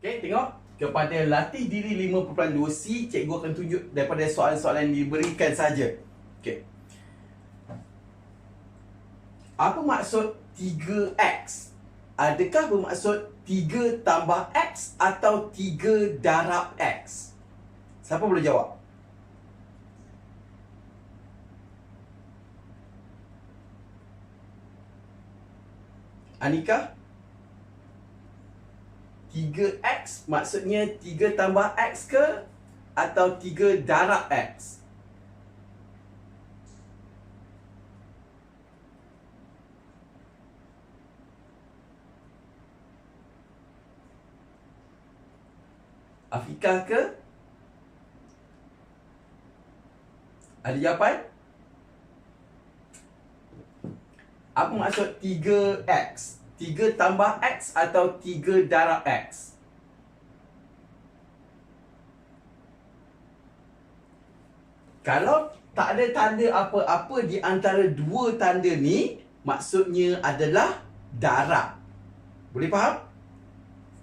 Okey, tengok kepada latih diri 5.2C, cikgu akan tunjuk daripada soalan-soalan yang diberikan saja. Okey. Apa maksud 3x? Adakah bermaksud 3 tambah x atau 3 darab x? Siapa boleh jawab? Anika? 3x maksudnya 3 tambah x ke atau 3 darab x? Afika ke? Ada jawapan? Apa maksud 3x? 3 tambah x atau 3 darab x? Kalau tak ada tanda apa-apa di antara dua tanda ni, maksudnya adalah darab. Boleh faham?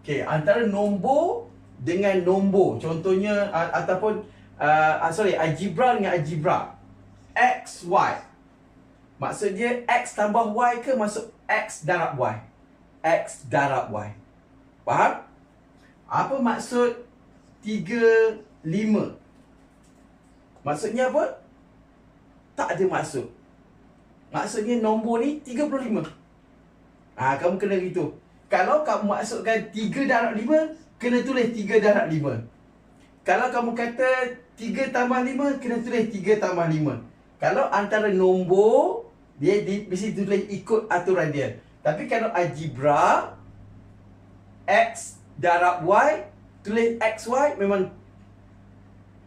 Okey, antara nombor dengan nombor. Contohnya ataupun uh, sorry, algebra dengan algebra. X, Y. Maksudnya X tambah Y ke masuk X darab Y? X darab Y. Faham? Apa maksud 3, 5? Maksudnya apa? Tak ada maksud. Maksudnya nombor ni 35. Ah, ha, kamu kena gitu. Kalau kamu masukkan 3 darab 5, kena tulis 3 darab 5. Kalau kamu kata 3 tambah 5, kena tulis 3 tambah 5. Kalau antara nombor, dia di, mesti tulis ikut aturan dia. Tapi kalau algebra, X darab Y, tulis XY memang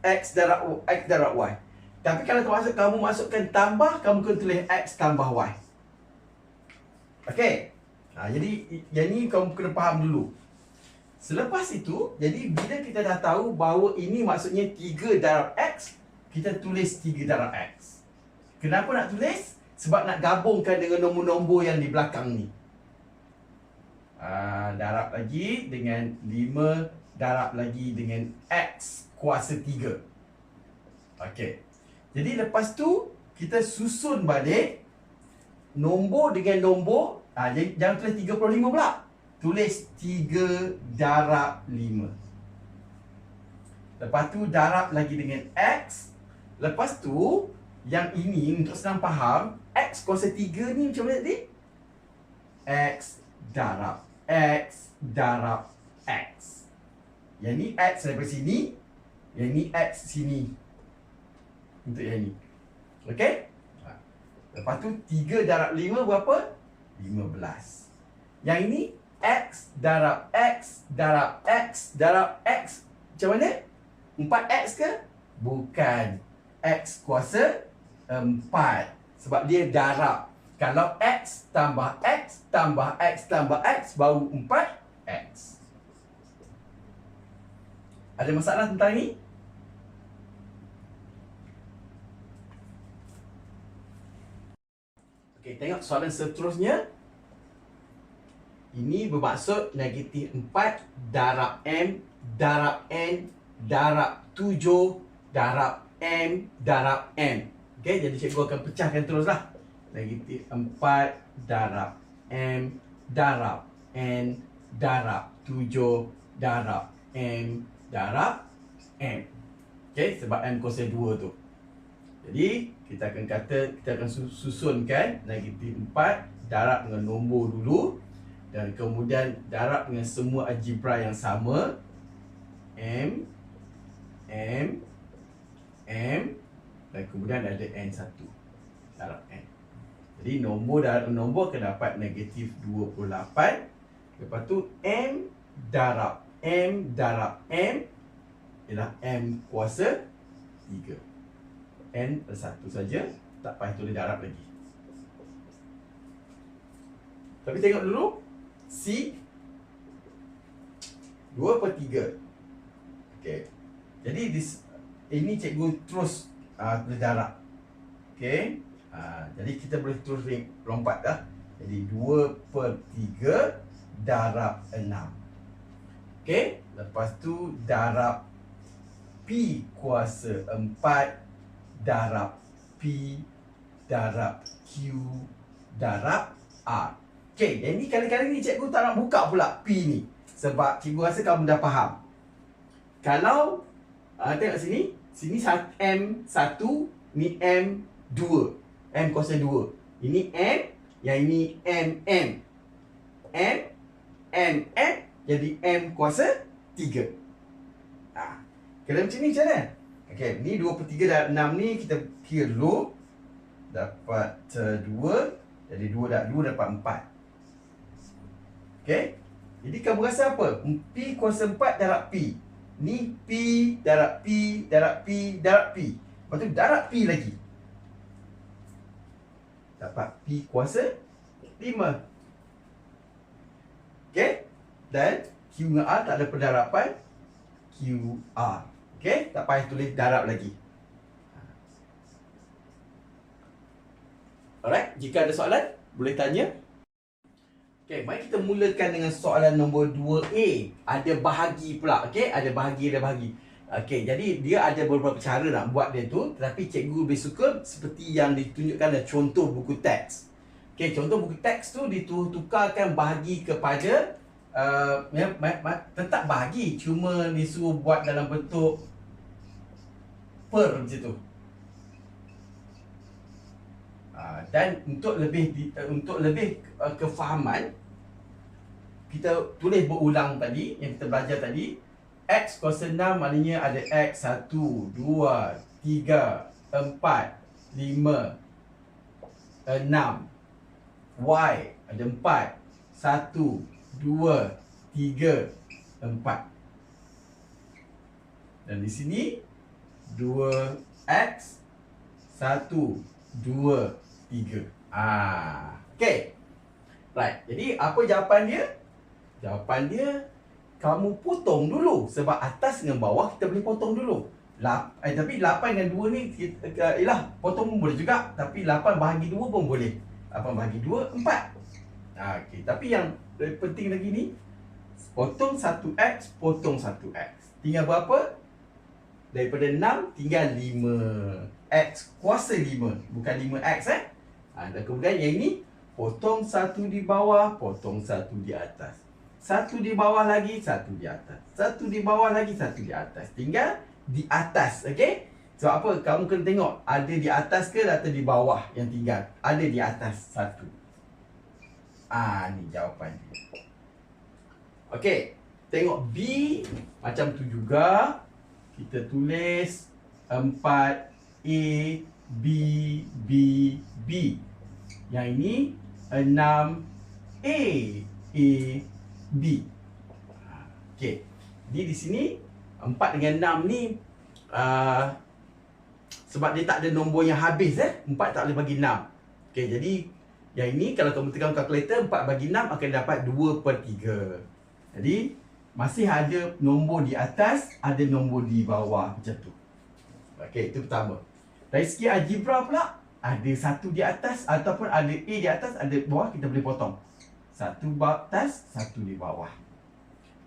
X darab X darab Y. Tapi kalau termasuk kamu masukkan tambah, kamu kena tulis X tambah Y. Okey. Ha, jadi yang ni kamu kena faham dulu. Selepas itu, jadi bila kita dah tahu bahawa ini maksudnya 3 darab X, kita tulis 3 darab X. Kenapa nak tulis? Sebab nak gabungkan dengan nombor-nombor yang di belakang ni. Ha, darab lagi dengan 5 darab lagi dengan X kuasa 3. Okey. Jadi lepas tu, kita susun balik nombor dengan nombor. Ha, jangan tulis 35 pula. Tulis 3 darab 5. Lepas tu darab lagi dengan X. Lepas tu, yang ini untuk senang faham, X kuasa 3 ni macam mana tadi? X darab X darab X. Yang ni X daripada sini. Yang ni X sini. Untuk yang ni. Okey? Ha. Lepas tu 3 darab 5 berapa? 15. Yang ini X darab X darab X darab X. Macam mana? 4X ke? Bukan. X kuasa empat sebab dia darab. Kalau x tambah x tambah x tambah x baru empat x. Ada masalah tentang ini? Okey, tengok soalan seterusnya. Ini bermaksud negatif 4 darab M darab N darab 7 darab M darab N. Okey, jadi cikgu akan pecahkan teruslah. Negatif 4 darab M darab N darab 7 darab M darab M. Okey, sebab M kuasa 2 tu. Jadi, kita akan kata, kita akan susunkan negatif 4 darab dengan nombor dulu. Dan kemudian darab dengan semua algebra yang sama. M, M, dan kemudian ada N1 darab N. Jadi nombor darab nombor akan dapat negatif 28 lepas tu M darab M darab M ialah M kuasa 3 N satu saja tak payah tulis darab lagi. Tapi tengok dulu. C 2 per 3 okay. jadi this, ini cikgu terus uh, tulis darab. Okey. Uh, jadi kita boleh terus lompat dah. Jadi 2 per 3 darab 6. Okey, lepas tu darab P kuasa 4 darab P darab Q darab R. Okey, yang ni kali-kali ni cikgu tak nak buka pula P ni. Sebab cikgu rasa kamu dah faham. Kalau uh, tengok sini, sini M1, ni M2. M kuasa 2. Ini M, yang ini M, M. M, M, M, jadi M kuasa 3. Ha. Kira macam ni macam mana? Okey, ni 2 per 3 dan 6 ni kita kira dulu. Dapat uh, 2. Jadi 2 dah 2 dapat 4. Okey. Jadi kamu rasa apa? P kuasa 4 darab P. Ni P darab P darab P darab P. Lepas tu darab P lagi. Dapat P kuasa 5. Okey? Dan Q dengan R tak ada pendarapan. QR. Okey? Tak payah tulis darab lagi. Alright, jika ada soalan, boleh tanya. Okey, mari kita mulakan dengan soalan nombor 2A. Ada bahagi pula, okey? Ada bahagi, ada bahagi. Okey, jadi dia ada beberapa cara nak buat dia tu, tetapi cikgu lebih suka seperti yang ditunjukkan dalam contoh buku teks. Okey, contoh buku teks tu ditukarkan bahagi kepada uh, ya, ma- ma- tetap bahagi, cuma disuruh buat dalam bentuk per macam tu. Ah, dan untuk lebih uh, untuk lebih uh, kefahaman kita tulis berulang tadi yang kita belajar tadi. X kuasa 6 maknanya ada x 1 2 3 4 5 6 y ada 4 1 2 3 4 dan di sini 2x 1 2 tiga. Ah, okay. Right. Jadi apa jawapan dia? Jawapan dia kamu potong dulu sebab atas dengan bawah kita boleh potong dulu. Lap, eh, tapi 8 dengan 2 ni kita, ialah potong pun boleh juga tapi 8 bahagi 2 pun boleh. 8 bahagi 2 4. Ah, okey. Tapi yang penting lagi ni potong 1x potong 1x. Tinggal berapa? Daripada 6 tinggal 5. X kuasa 5 bukan 5x eh. Ha, dan kemudian yang ini potong satu di bawah, potong satu di atas. Satu di bawah lagi, satu di atas. Satu di bawah lagi, satu di atas. Tinggal di atas, okey? Sebab apa? Kamu kena tengok ada di atas ke atau di bawah yang tinggal. Ada di atas satu. Ah, ni jawapan dia. Okey. Tengok B macam tu juga. Kita tulis 4 A B B B. Yang ini 6 A A B. Okey. Jadi di sini 4 dengan 6 ni uh, sebab dia tak ada nombor yang habis eh. 4 tak boleh bagi 6. Okey, jadi yang ini kalau kamu tekan kalkulator 4 bagi 6 akan dapat 2 per 3. Jadi masih ada nombor di atas, ada nombor di bawah macam tu. Okey, itu pertama. Dari segi algebra pula, ada satu di atas ataupun ada A di atas, ada bawah, kita boleh potong. Satu atas, satu di bawah.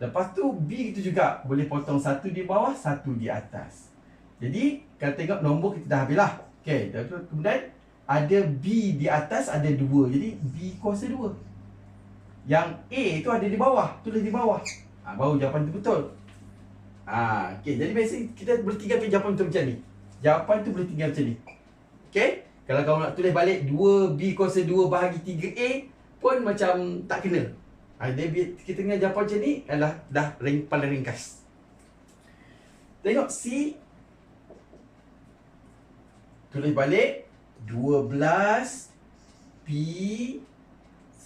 Lepas tu B itu juga boleh potong satu di bawah, satu di atas. Jadi, kalau tengok nombor kita dah habis lah. Okay, kemudian ada B di atas, ada dua. Jadi, B kuasa dua. Yang A itu ada di bawah, tulis di bawah. Ha, baru jawapan tu betul. Ha, okay, jadi biasa kita boleh tinggalkan jawapan tu macam ni. Jawapan tu boleh tinggal macam ni. Okay? Kalau kamu nak tulis balik 2B kuasa 2 bahagi 3A pun macam tak kena. Ha, dia, kita tengah jawapan macam ni adalah dah ring, paling ringkas. Tengok C. Tulis balik 12 P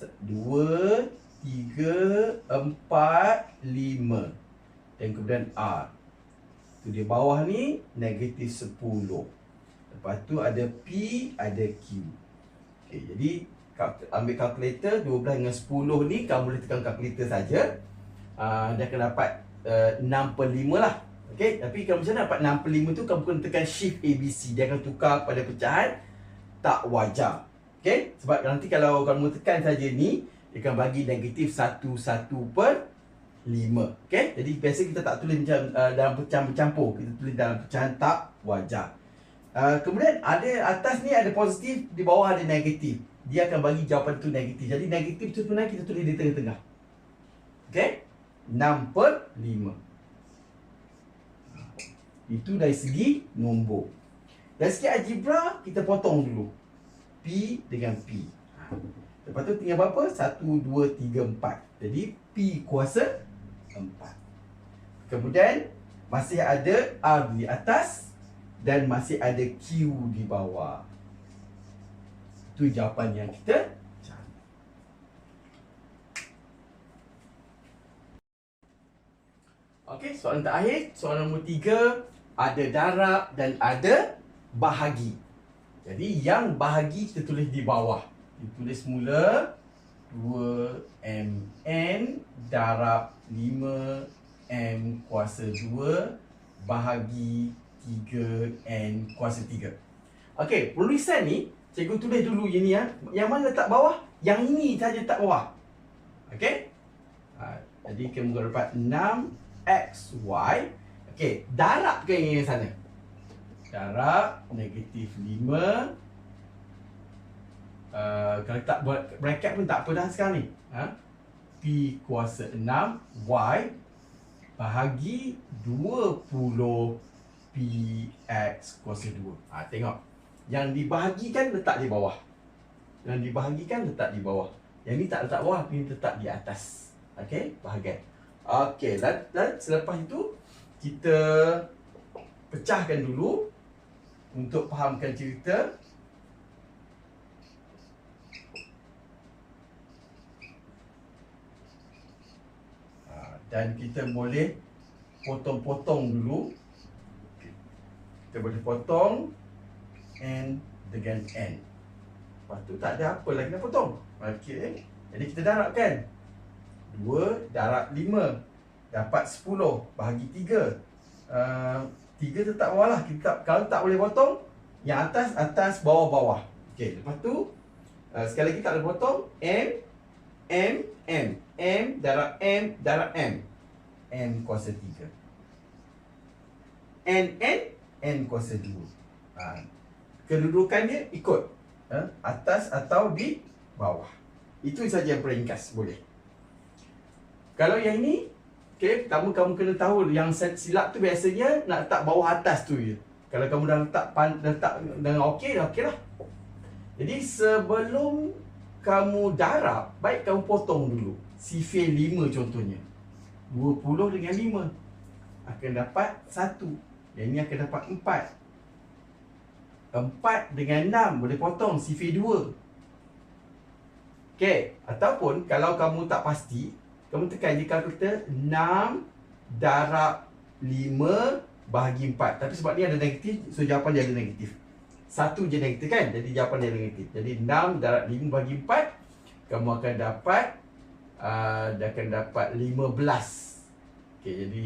2 3 4 5 dan kemudian R. Tu di bawah ni negatif 10. Lepas tu ada P, ada Q. Okey, jadi ambil kalkulator 12 dengan 10 ni kamu boleh tekan kalkulator saja. Uh, dia akan dapat uh, 6 per 5 lah. Okey, tapi kalau macam mana dapat 6 per 5 tu kamu kena tekan shift ABC. Dia akan tukar pada pecahan tak wajar. Okey, sebab nanti kalau kamu tekan saja ni dia akan bagi negatif 1 1 per 5. Okey? Jadi biasa kita tak tulis macam uh, dalam pecahan bercampur. Kita tulis dalam pecahan tak wajar. Uh, kemudian ada atas ni ada positif, di bawah ada negatif. Dia akan bagi jawapan tu negatif. Jadi negatif tu sebenarnya kita tulis di tengah-tengah. Okey? 6 per 5. Itu dari segi nombor. Dari segi algebra, kita potong dulu. P dengan P. Lepas tu tinggal berapa? 1, 2, 3, 4. Jadi P kuasa empat. Kemudian masih ada R di atas dan masih ada Q di bawah. Itu jawapan yang kita cari. Okey, soalan terakhir, soalan nombor tiga ada darab dan ada bahagi. Jadi yang bahagi kita tulis di bawah. Ditulis mula 2mn darab 5m kuasa 2 bahagi 3n kuasa 3. Okey, penulisan ni cikgu tulis dulu ini ya. Yang mana letak bawah? Yang ini saja letak bawah. Okey? Ha, jadi kita dapat 6xy. Okey, darabkan yang sana. Darab negatif 5 Uh, kalau tak buat bracket pun tak apa dah sekarang ni. Ha? P kuasa 6 Y bahagi 20 PX kuasa 2. Ha, tengok. Yang dibahagikan letak di bawah. Yang dibahagikan letak di bawah. Yang ni tak letak bawah, ni letak di atas. Okey, bahagian. Okey, dan, dan selepas itu kita pecahkan dulu untuk fahamkan cerita dan kita boleh potong-potong dulu kita boleh potong n dengan n lepas tu tak ada apa lagi nak potong. Okey. Jadi kita darabkan. 2 darab 5 dapat 10 bahagi 3 uh, 3 tetap bawah lah kita, kalau tak boleh potong yang atas atas bawah bawah. Okey lepas tu uh, sekali lagi tak boleh potong. M m m. M darab M darab M. N kuasa 3 N N N kuasa 2 ha. Kedudukannya ikut ha? Atas atau di bawah. Itu saja yang peringkas boleh. Kalau yang ini okay, Pertama kamu kena tahu Yang silap tu biasanya Nak letak bawah atas tu je. Kalau kamu dah letak, pan, dah letak dengan okey dah okey lah. Jadi sebelum kamu darab Baik kamu potong dulu. Sifir 5 contohnya. 20 dengan 5 akan dapat 1 yang ini akan dapat 4 4 dengan 6 boleh potong sifir 2 Okey, ataupun kalau kamu tak pasti, kamu tekan je kalkulator 6 darab 5 bahagi 4. Tapi sebab ni ada negatif, so jawapan dia ada negatif. Satu je negatif kan? Jadi jawapan dia negatif. Jadi 6 darab 5 bahagi 4, kamu akan dapat uh, akan dapat 15. Okey, jadi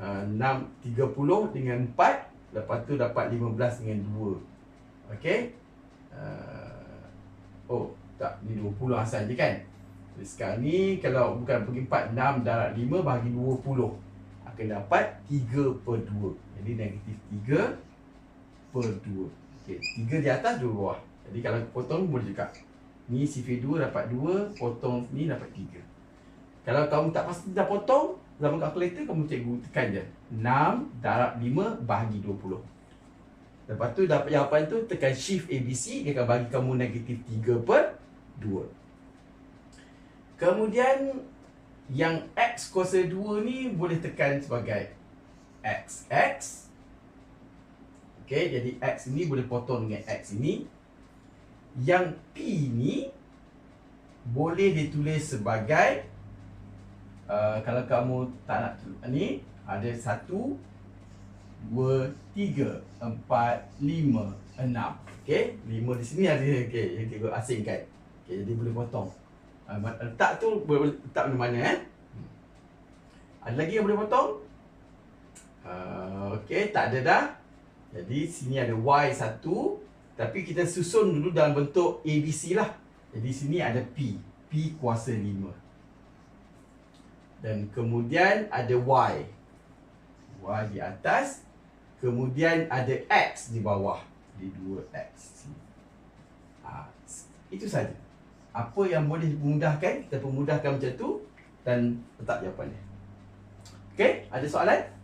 uh, 6 30 dengan 4, lepas tu dapat 15 dengan 2. Okey. Uh, oh, tak ni 20 asal je kan. Jadi sekarang ni kalau bukan pergi 4 6 darab 5 bagi 20 akan dapat 3 per 2. Jadi negatif 3 per 2. Okey, 3 di atas 2 bawah. Jadi kalau potong boleh juga. Ni CV 2 dapat 2 Potong ni dapat 3 Kalau kamu tak pasti dah potong Zaman kalkulator kamu cikgu tekan je. 6 darab 5 bahagi 20 Lepas tu dapat jawapan tu Tekan shift ABC Dia akan bagi kamu negatif 3 per 2 Kemudian Yang X kuasa 2 ni Boleh tekan sebagai X X. Okay, jadi X ni boleh potong dengan X ini. Yang P ni boleh ditulis sebagai uh, kalau kamu tak nak ni ada satu dua tiga empat lima enam. Okey? Lima di sini ada okey yang cikgu asingkan. Okey jadi boleh potong. Uh, letak tu boleh letak di mana eh? Ada lagi yang boleh potong? Uh, okey tak ada dah. Jadi sini ada y satu tapi kita susun dulu dalam bentuk ABC lah. Jadi sini ada P. P kuasa 5. Dan kemudian ada Y. Y di atas. Kemudian ada X di bawah. Di 2X. Ha, itu saja. Apa yang boleh memudahkan, kita pemudahkan macam tu dan letak jawapannya. Okey, ada soalan?